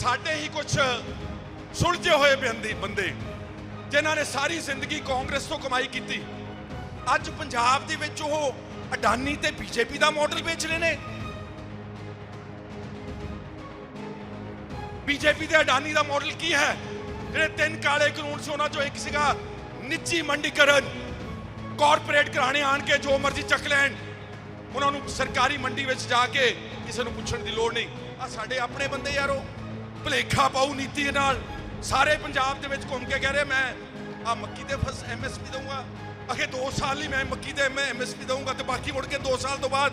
ਸਾਡੇ ਹੀ ਕੁਝ ਸੁਲਝੇ ਹੋਏ ਬੰਦੇ ਬੰਦੇ ਜਿਨ੍ਹਾਂ ਨੇ ਸਾਰੀ ਜ਼ਿੰਦਗੀ ਕਾਂਗਰਸ ਤੋਂ ਕਮਾਈ ਕੀਤੀ। ਅੱਜ ਪੰਜਾਬ ਦੇ ਵਿੱਚ ਉਹ ਅਡਾਨੀ ਤੇ ਬੀਜੇਪੀ ਦਾ ਮਾਡਲ ਵੇਚ ਰਹੇ ਨੇ। ਬੀਜੇਪੀ ਦੇ ਅਡਾਨੀ ਦਾ ਮਾਡਲ ਕੀ ਹੈ? ਜਿਹੜੇ ਤਿੰਨ ਕਾਲੇ ਕਾਨੂੰਨ ਸੀ, ਉਹਨਾਂ ਚੋਂ ਇੱਕ ਸੀਗਾ ਨਿੱਜੀ ਮੰਡੀਕਰਨ। ਕਾਰਪੋਰੇਟ ਘਰਾਣੇ ਆਣ ਕੇ ਜੋ ਮਰਜ਼ੀ ਚੱਕ ਲੈਣ। ਉਹਨਾਂ ਨੂੰ ਸਰਕਾਰੀ ਮੰਡੀ ਵਿੱਚ ਜਾ ਕੇ ਕਿਸੇ ਨੂੰ ਪੁੱਛਣ ਦੀ ਲੋੜ ਨਹੀਂ। ਆ ਸਾਡੇ ਆਪਣੇ ਬੰਦੇ ਯਾਰੋ। ਭਲੇਖਾ ਪਾਉ ਨੀਤੀ ਨਾਲ। ਸਾਰੇ ਪੰਜਾਬ ਦੇ ਵਿੱਚ ਘੁੰਮ ਕੇ ਕਹਿ ਰਹੇ, ਮੈਂ ਆ ਮੱਕੀ ਤੇ ਫਸ ਐਮਐਸਪੀ ਦਊਂਗਾ। ਅਖੇ 2 ਸਾਲ ਲਈ ਮੈਂ ਮੱਕੀ ਤੇ ਮੈਂ ਐਮਐਸਪੀ ਦਊਂਗਾ ਤੇ ਬਾਕੀ ਮੁੜ ਕੇ 2 ਸਾਲ ਤੋਂ ਬਾਅਦ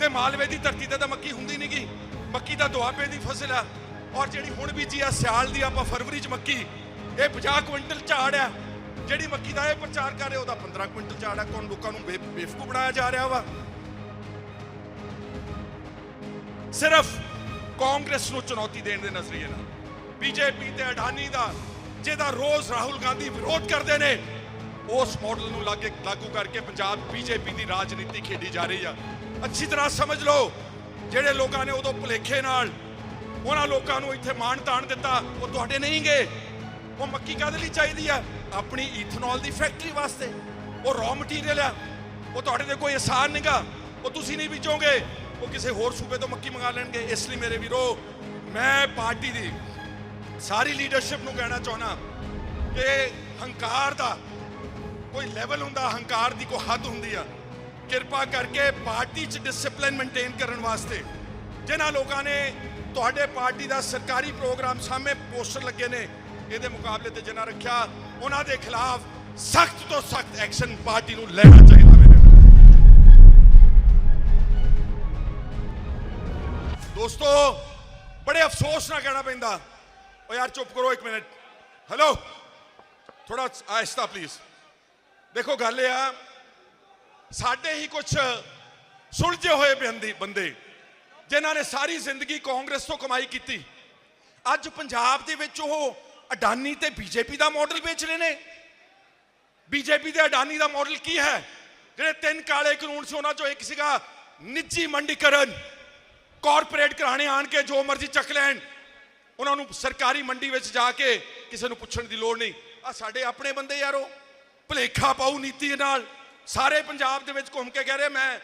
ਤੇ ਮਾਲਵੇ ਦੀ ਧਰਤੀ ਤੇ ਤਾਂ ਮੱਕੀ ਹੁੰਦੀ ਨਹੀਂ ਨਹੀਂਗੀ ਮੱਕੀ ਦਾ ਦੁਆਬੇ ਦੀ ਫਸਲ ਆ। ਔਰ ਜਿਹੜੀ ਹੁਣ ਬੀਜੀ ਆ, ਸਿਆਲ ਦੀ ਆਪਾਂ ਫਰਵਰੀ ਚ ਮੱਕੀ, ਇਹ 50 ਕੁਇੰਟਲ ਝਾੜ ਆ। ਜਿਹੜੀ ਮੱਕੀ ਦਾ ਇਹ ਪ੍ਰਚਾਰ ਕਰ ਰਹੇ, ਉਹਦਾ 15 ਕੁਇੰਟਲ ਝਾੜ ਆ। ਕੌਣ ਲੋਕਾਂ ਨੂੰ ਬੇ- ਬੇਵਕੂਫ ਬਣਾਇਆ ਜਾ ਰਿਹਾ ਵਾ। ਸਿਰਫ ਕਾਂਗਰਸ ਨੂੰ ਚੁਣੌਤੀ ਦੇਣ ਦੇ ਨਜ਼ਰੀਏ ਨਾਲ। ਬੀਜੇਪੀ ਤੇ ਅਡਾਨੀ ਦਾ, ਜਿਹਦਾ ਰੋਜ਼ ਰਾਹੁਲ ਗਾਂਧੀ ਵਿਰੋਧ ਕਰਦੇ ਨੇ, ਉਸ ਮਾਡਲ ਨੂੰ ਲਾਗੇ ਲਾਗੂ ਕਰਕੇ ਪੰਜਾਬ ਬੀਜੇਪੀ ਦੀ ਰਾਜਨੀਤੀ ਖੇਡੀ ਜਾ ਰਹੀ ਆ। ਅੱਛੀ ਤਰ੍ਹਾਂ ਸਮਝ ਲਓ, ਜਿਹੜੇ ਲੋਕਾਂ ਨੇ ਉਦੋਂ ਭੁਲੇਖੇ ਨਾਲ ਉਹਨਾਂ ਲੋਕਾਂ ਨੂੰ ਇੱਥੇ ਮਾਣ ਤਾਣ ਦਿੱਤਾ, ਉਹ ਤੁਹਾਡੇ ਨਹੀਂ ਗਏ ਉਹ ਮੱਕੀ ਕਾਹਦੇ ਲਈ ਚਾਹੀਦੀ ਆ? ਆਪਣੀ ਈਥਨੋਲ ਦੀ ਫੈਕਟਰੀ ਵਾਸਤੇ। ਉਹ ਰॉ ਮਟੀਰੀਅਲ ਆ। ਉਹ ਤੁਹਾਡੇ ਤੇ ਕੋਈ ਆਸਾਨ ਨਹੀਂਗਾ ਉਹ ਤੁਸੀਂ ਨਹੀਂ ਬੀਜੋਗੇ। ਉਹ ਕਿਸੇ ਹੋਰ ਸੂਬੇ ਤੋਂ ਮੱਕੀ ਮੰਗਾ ਲੈਣਗੇ, ਇਸ ਲਈ ਮੇਰੇ ਵੀਰੋ, ਮੈਂ ਪਾਰਟੀ ਦੀ ਸਾਰੀ ਲੀਡਰਸ਼ਿਪ ਨੂੰ ਕਹਿਣਾ ਚਾਹਣਾ ਕਿ ਹੰਕਾਰ ਦਾ ਕੋਈ ਲੈਵਲ ਹੁੰਦਾ, ਹੰਕਾਰ ਦੀ ਕੋਈ ਹੱਦ ਹੁੰਦੀ ਆ। ਕਿਰਪਾ ਕਰਕੇ ਪਾਰਟੀ 'ਚ ਡਿਸਪਲਿਨ ਮੇਨਟੇਨ ਕਰਨ ਵਾਸਤੇ ਜਿਨ੍ਹਾਂ ਲੋਕਾਂ ਨੇ ਤੁਹਾਡੇ ਪਾਰਟੀ ਦਾ ਸਰਕਾਰੀ ਪ੍ਰੋਗਰਾਮ ਸਾਹਮਣੇ ਪੋਸਟਰ ਲੱਗੇ ਨੇ, ਇਹਦੇ ਮੁਕਾਬਲੇ ਤੇ ਜਿਨ੍ਹਾਂ ਰੱਖਿਆ, ਉਹਨਾਂ ਦੇ ਖਿਲਾਫ ਸਖਤ ਤੋਂ ਸਖਤ ਐਕਸ਼ਨ ਪਾਰਟੀ ਨੂੰ ਲੈਣਾ ਚਾਹੀਦਾ। ਦੋਸਤੋ, ਬੜੇ ਅਫਸੋਸ ਨਾਲ ਕਹਿਣਾ ਪੈਂਦਾ। ਓ ਯਾਰ, ਚੁੱਪ ਕਰੋ ਇੱਕ ਮਿੰਟ। ਹੈਲੋ ਥੋੜਾ ਆਇਸ਼ਤਾ ਪਲੀਜ਼ ਦੇਖੋ, ਗੱਲ ਇਹ ਆ, ਸਾਡੇ ਹੀ ਕੁਝ ਸੁਲਝੇ ਹੋਏ ਬੰਦੇ ਬੰਦੇ, ਜਿਨ੍ਹਾਂ ਨੇ ਸਾਰੀ ਜ਼ਿੰਦਗੀ ਕਾਂਗਰਸ ਤੋਂ ਕਮਾਈ ਕੀਤੀ। ਅੱਜ ਪੰਜਾਬ ਦੇ ਵਿੱਚ ਉਹ ਅਡਾਨੀ ਤੇ ਬੀਜੇਪੀ ਦਾ ਮਾਡਲ ਵੇਚ ਰਹੇ ਨੇ। ਬੀਜੇਪੀ ਦੇ ਅਡਾਨੀ ਦਾ ਮਾਡਲ ਕੀ ਹੈ? ਜਿਹੜੇ ਤਿੰਨ ਕਾਲੇ ਕਾਨੂੰਨ ਸੀ, ਉਹਨਾਂ ਚੋਂ ਇੱਕ ਸੀਗਾ ਨਿੱਜੀ ਮੰਡੀਕਰਨ। ਕਾਰਪੋਰੇਟ ਘਰਾਣੇ ਆਣ ਕੇ ਜੋ ਮਰਜ਼ੀ ਚੱਕ ਲੈਣ। ਉਹਨਾਂ ਨੂੰ ਸਰਕਾਰੀ ਮੰਡੀ ਵਿੱਚ ਜਾ ਕੇ ਕਿਸੇ ਨੂੰ ਪੁੱਛਣ ਦੀ ਲੋੜ ਨਹੀਂ। ਆ ਸਾਡੇ ਆਪਣੇ ਬੰਦੇ ਯਾਰੋ, ਭਲੇਖਾ ਪਾਉ ਨੀਤੀ ਨਾਲ। ਸਾਰੇ ਪੰਜਾਬ ਦੇ ਵਿੱਚ ਘੁੰਮ ਕੇ ਕਹਿ ਰਹੇ, ਮੈਂ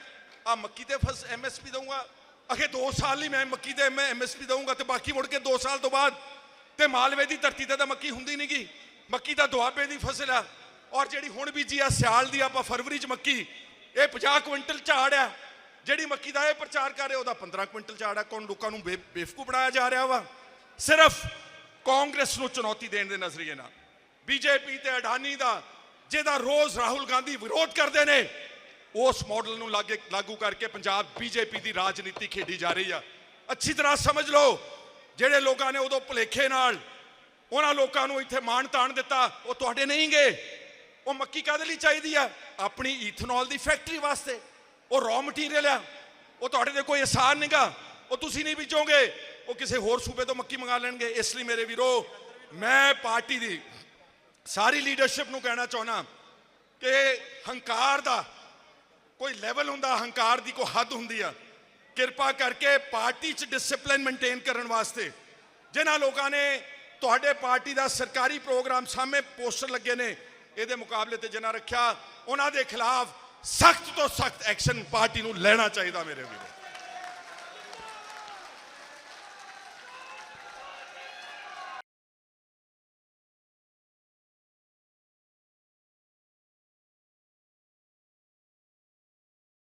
ਆ ਮੱਕੀ ਤੇ ਫਸ ਐਮਐਸਪੀ ਦਊਂਗਾ। ਅਖੇ 2 ਸਾਲ ਲਈ ਮੈਂ ਮੱਕੀ ਤੇ ਮੈਂ ਐਮਐਸਪੀ ਦਊਂਗਾ ਤੇ ਬਾਕੀ ਮੁੜ ਕੇ 2 ਸਾਲ ਤੋਂ ਬਾਅਦ ਤੇ ਮਾਲਵੇ ਦੀ ਧਰਤੀ ਤੇ ਤਾਂ ਮੱਕੀ ਹੁੰਦੀ ਨਹੀਂਗੀ ਮੱਕੀ ਤਾਂ ਦੁਆਬੇ ਦੀ ਫਸਲ ਆ। ਔਰ ਜਿਹੜੀ ਹੁਣ ਬੀਜੀ ਆ, ਸਿਆਲ ਦੀ ਆਪਾਂ ਫਰਵਰੀ ਚ ਮੱਕੀ, ਇਹ 50 ਕੁਇੰਟਲ ਝਾੜ ਆ। ਜਿਹੜੀ ਮੱਕੀ ਦਾ ਇਹ ਪ੍ਰਚਾਰ ਕਰ ਰਿਹਾ, ਉਹਦਾ 15 ਕੁਇੰਟਲ ਚਾੜਾ ਕੌਣ ਲੋਕਾਂ ਨੂੰ ਬੇ- ਬੇਵਕੂਫ ਬਣਾਇਆ ਜਾ ਰਿਹਾ ਵਾ? ਸਿਰਫ ਕਾਂਗਰਸ ਨੂੰ ਚੁਣੌਤੀ ਦੇਣ ਦੇ ਨਜ਼ਰੀਏ ਨਾਲ। ਬੀਜੇਪੀ ਤੇ ਅਡਾਨੀ ਦਾ, ਜਿਹਦਾ ਰੋਜ਼ ਰਾਹੁਲ ਗਾਂਧੀ ਵਿਰੋਧ ਕਰਦੇ ਨੇ, ਉਸ ਮਾਡਲ ਨੂੰ ਲਾਗੇ ਲਾਗੂ ਕਰਕੇ ਪੰਜਾਬ ਬੀਜੇਪੀ ਦੀ ਰਾਜਨੀਤੀ ਖੇਡੀ ਜਾ ਰਹੀ ਆ। ਅੱਛੀ ਤਰ੍ਹਾਂ ਸਮਝ ਲਓ, ਜਿਹੜੇ ਲੋਕਾਂ ਨੇ ਉਦੋਂ ਭੁਲੇਖੇ ਨਾਲ ਉਹਨਾਂ ਲੋਕਾਂ ਨੂੰ ਇੱਥੇ ਮਾਣ ਤਾਣ ਦਿੱਤਾ, ਉਹ ਤੁਹਾਡੇ ਨਹੀਂ ਗਏ ਉਹ ਮੱਕੀ ਕਾਹਦੇ ਲਈ ਚਾਹੀਦੀ ਆ? ਆਪਣੀ ਈਥਨੋਲ ਦੀ ਫੈਕਟਰੀ ਵਾਸਤੇ। ਉਹ ਰॉ ਮਟੀਰੀਅਲ ਆ। ਉਹ ਤੁਹਾਡੇ ਤੇ ਕੋਈ ਆਸਾਨ ਨਹੀਂਗਾ ਉਹ ਤੁਸੀਂ ਨਹੀਂ ਬੀਜੋਗੇ। ਉਹ ਕਿਸੇ ਹੋਰ ਸੂਬੇ ਤੋਂ ਮੱਕੀ ਮੰਗਾ ਲੈਣਗੇ। ਇਸ ਲਈ ਮੇਰੇ ਵੀਰੋ, ਮੈਂ ਪਾਰਟੀ ਦੀ ਸਾਰੀ ਲੀਡਰਸ਼ਿਪ ਨੂੰ ਕਹਿਣਾ ਚਾਹੁੰਦਾ ਕਿ ਹੰਕਾਰ ਦਾ ਕੋਈ ਲੈਵਲ ਹੁੰਦਾ, ਹੰਕਾਰ ਦੀ ਕੋਈ ਹੱਦ ਹੁੰਦੀ ਆ। ਕਿਰਪਾ ਕਰਕੇ ਪਾਰਟੀ 'ਚ ਡਿਸਪਲਿਨ ਮੇਨਟੇਨ ਕਰਨ ਵਾਸਤੇ ਜਿਨ੍ਹਾਂ ਲੋਕਾਂ ਨੇ ਤੁਹਾਡੇ ਪਾਰਟੀ ਦਾ ਸਰਕਾਰੀ ਪ੍ਰੋਗਰਾਮ ਸਾਹਮਣੇ ਪੋਸਟਰ ਲੱਗੇ ਨੇ, ਇਹਦੇ ਮੁਕਾਬਲੇ ਤੇ ਜਿਨ੍ਹਾਂ ਰੱਖਿਆ, ਉਹਨਾਂ ਦੇ ਖਿਲਾਫ ਸਖਤ ਤੋਂ ਸਖਤ ਐਕਸ਼ਨ ਪਾਰਟੀ ਨੂੰ ਲੈਣਾ ਚਾਹੀਦਾ ਮੇਰੇ ਵੀਰੋ।